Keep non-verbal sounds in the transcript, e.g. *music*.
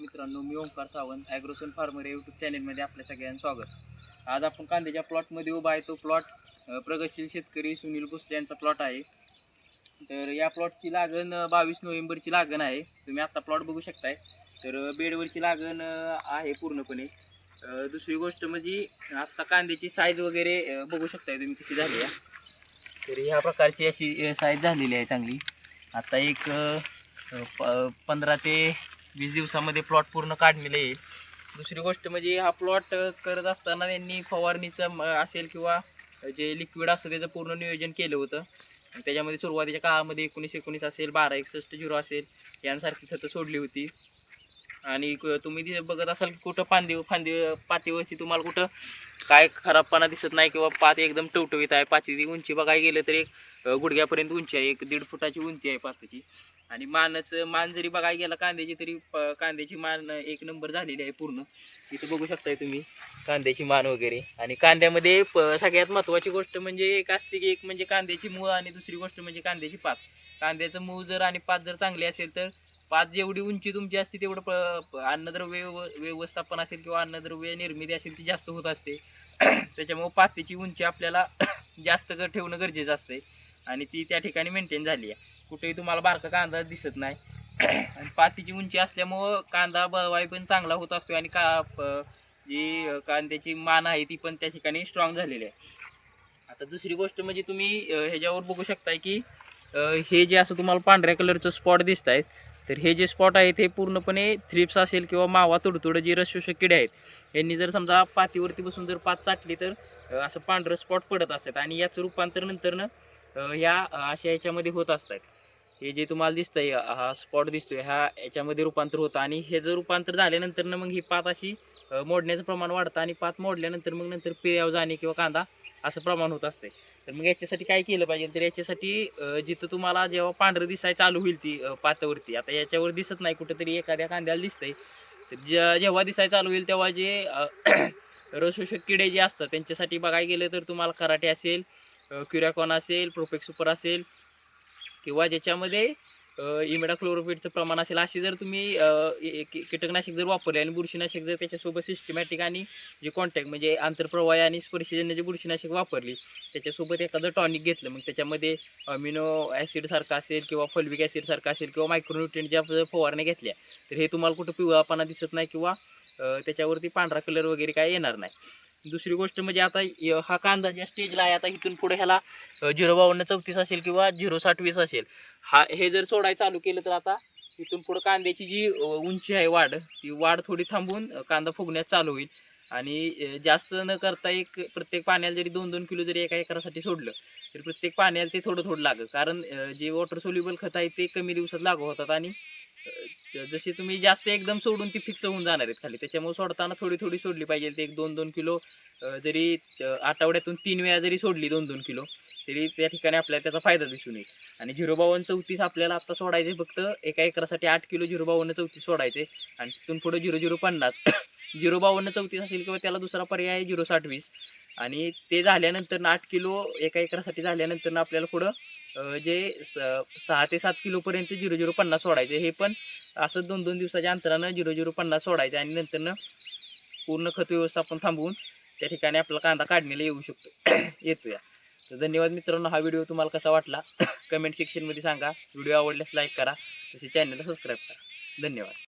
मित्रांनो मी Omkar Sawant Agrosun farmer या यूट्यूब चॅनलमध्ये आपल्या सगळ्यांचं स्वागत. आज आपण कांद्याच्या प्लॉटमध्ये उभा आहे. तो प्लॉट प्रगतशील शेतकरी सुनील भोसले यांचा प्लॉट आहे. तर या प्लॉटची लागण बावीस नोव्हेंबरची लागण आहे. तुम्ही आत्ता प्लॉट बघू शकताय. तर बेडवरची लागण आहे पूर्णपणे. दुसरी गोष्ट म्हणजे आत्ता कांद्याची साईज वगैरे बघू शकताय तुम्ही कशी झाली आहे. तर ह्या प्रकारची अशी साईज झालेली आहे चांगली. आता एक प- पंधरा ते वीस दिवसामध्ये प्लॉट पूर्ण काढलेलं. आहे दुसरी गोष्ट म्हणजे हा प्लॉट करत असताना त्यांनी फवारणीचं म- असेल किंवा जे लिक्विड असतं त्याचं पूर्ण नियोजन केलं होतं. त्याच्यामध्ये सुरुवातीच्या काळामध्ये एकोणीस एकोणीस असेल बारा एकसष्ट झिरो असेल यांसारखी खतं सोडली होती. आणि क- तुम्ही तिथे बघत असाल की कुठं फांदी फांदी पातीवरची तुम्हाला कुठं काय खराबपणा दिसत नाही किंवा पात एकदम टवटवीत आहे. पाचीची उंची बघायला गेलं तर एक गुडघ्यापर्यंत उंची आहे. एक दीड फुटाची उंची आहे पाताची. आणि मानाचं मान जरी बघायला गेला कांद्याची तरी प- कांद्याची मान एक नंबर झालेली आहे पूर्ण. इथं बघू शकताय तुम्ही कांद्याची मान वगैरे. आणि कांद्यामध्ये प सगळ्यात महत्त्वाची गोष्ट म्हणजे एक असते की एक म्हणजे कांद्याची मूळ आणि दुसरी गोष्ट म्हणजे कांद्याची पात. कांद्याचं मूळ जर आणि पात जर चांगली असेल तर पाच जेवढी उंची तुमची असते तेवढं प अन्नद्रव्य व्यव- व्यवस्थापन असेल किंवा अन्नद्रव्य निर्मिती असेल ती जास्त होत असते. *clears throat* त्याच्यामुळं पातीची उंची आपल्याला *clears throat* जास्त ग- ठेवणं गरजेचं असते आणि ती त्या ठिकाणी मेंटेन झाली आहे. कुठेही तुम्हाला बारका कांदा दिसत नाही. *clears throat* आणि पातीची उंची असल्यामुळं कांदा बळवाई पण चांगला होत असतो आणि का जी कांद्याची मान आहे ती पण त्या ठिकाणी स्ट्रॉंग झालेली आहे. आता दुसरी गोष्ट म्हणजे तुम्ही ह्याच्यावर बघू शकताय की हे जे असं तुम्हाला पांढऱ्या कलरचं स्पॉट दिसत आहेत तर हे जे स्पॉट आहेत हे पूर्णपणे थ्रिप्स असेल किंवा मावा तुडतुडं जी रसशोषक किडे आहेत यांनी जर समजा पातीवरती बसून जर पात चाटली तर असं पांढरं स्पॉट पडत असतात. आणि याचं रूपांतर नंतरनं ह्या अशा याच्यामध्ये होत असतात. हे जे तुम्हाला दिसतंय हा स्पॉट दिसतोय ह्या याच्यामध्ये रूपांतर होतं. आणि हे जर रूपांतर झाल्यानंतर मग ही पात अशी मोडण्याचं प्रमाण वाढतं आणि पात मोडल्यानंतर मग नंतर पिळ्यावर जाणे किंवा कांदा असं प्रमाण होत असते तर मग याच्यासाठी काय केलं पाहिजे? तर याच्यासाठी जिथं तुम्हाला जेव्हा पांढरं दिसाय चालू होईल ती पातावरती. आता याच्यावर दिसत नाही कुठंतरी एखाद्या कांद्याला दिसतंय. तर ज्या जेव्हा दिसाय चालू होईल तेव्हा जे *clears throat* रसशोषक किडे जे असतात त्यांच्यासाठी बघायला गेलं तर तुम्हाला कराटे असेल क्युराकॉन असेल प्रोपेक्स सुपर असेल किंवा ज्याच्यामध्ये इमेडा क्लोरोफिटचं प्रमाण असेल असे जर तुम्ही कीटकनाशक जर वापरले आणि बुरशीनाशक जर त्याच्यासोबत सिस्टमॅटिक आणि जे कॉन्टॅक्ट म्हणजे आंतरप्रवाही आणि स्पर्शजन्य जे बुरशीनाशक वापरली त्याच्यासोबत एखादं टॉनिक घेतलं मग त्याच्यामध्ये अमिनो ॲसिडसारखं असेल किंवा फल्विक ॲसिडसारखं असेल किंवा मायक्रोन्युट्रियन ज्या जर फवारण्या घेतल्या तर हे तुम्हाला कुठं पिवळापणा दिसत नाही किंवा त्याच्यावरती पांढरा कलर वगैरे काय येणार नाही. दुसरी गोष्ट म्हणजे आता य- हा कांदा ज्या स्टेजला आहे आता इथून पुढे ह्याला झिरो बावन्न चौतीस असेल किंवा झिरो साठ वीस असेल. हा हे जर सोडायला चालू केलं तर आता इथून पुढं कांद्याची जी उंची आहे वाढ ती वाढ थोडी थांबून कांदा फुगण्यास चालू होईल. आणि जास्त न करता एक प्रत्येक पाण्याला जरी दोन दोन किलो जरी एका एकरासाठी सोडलं तरी प्रत्येक पाण्याला ते थोडं थोडं लागं कारण जे वॉटर सोल्युबल खत आहे ते कमी दिवसात लागू होतात आणि जशी तुम्ही जास्त एकदम सोडून ती फिक्स होऊन जाणार आहेत खाली. त्याच्यामुळे सोडताना थोडी थोडी सोडली पाहिजे. ते एक दोन दोन किलो जरी आठवड्यातून तीन वेळा जरी सोडली दोन दोन किलो तरी त्या ठिकाणी आपल्याला त्याचा फायदा दिसून येईल. आणि झिरो बावन्न चौतीस आपल्याला आत्ता सोडायचे फक्त एका एकरासाठी आठ किलो झिरो बावन्न चौतीस सोडायचे आणि तिथून पुढे झिरो झिरो पन्नास. *coughs* झिरो बावन्न चौतीस असेल किंवा त्याला दुसरा पर्याय आहे झिरो साठ वीस. आणि ते झाल्यानंतर आठ किलो एका एकरासाठी झाल्यानंतर आपल्याला पुढं जे स- सहा ते सात किलोपर्यंत झिरो झिरो पन्नास सोडायचे. हे पण असं दोन दोन दिवसाच्या अंतरानं झिरो झिरो पन्नास सोडायचे आणि नंतरनं पूर्ण खत व्यवस्थापन थांबवून त्या ठिकाणी आपला कांदा काढण्याला येऊ शकतो. *coughs* येतो या तर धन्यवाद मित्रांनो. हा व्हिडिओ तुम्हाला कसा वाटला? *coughs* कमेंट सेक्शनमध्ये सांगा. व्हिडिओ आवडल्यास लाईक करा. तसे चॅनलला सबस्क्राईब करा. धन्यवाद.